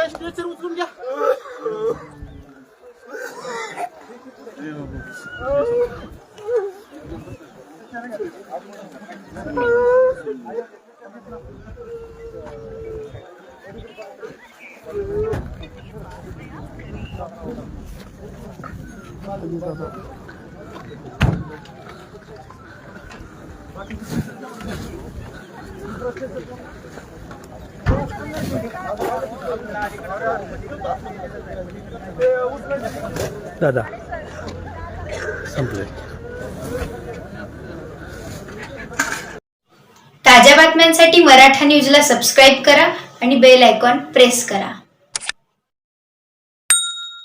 घडली हो हो हो हा दादा. दादा. संपलंय ताज्या बातम्यांसाठी मराठा न्यूजला सबस्क्राईब करा आणि बेल आयकॉन प्रेस करा.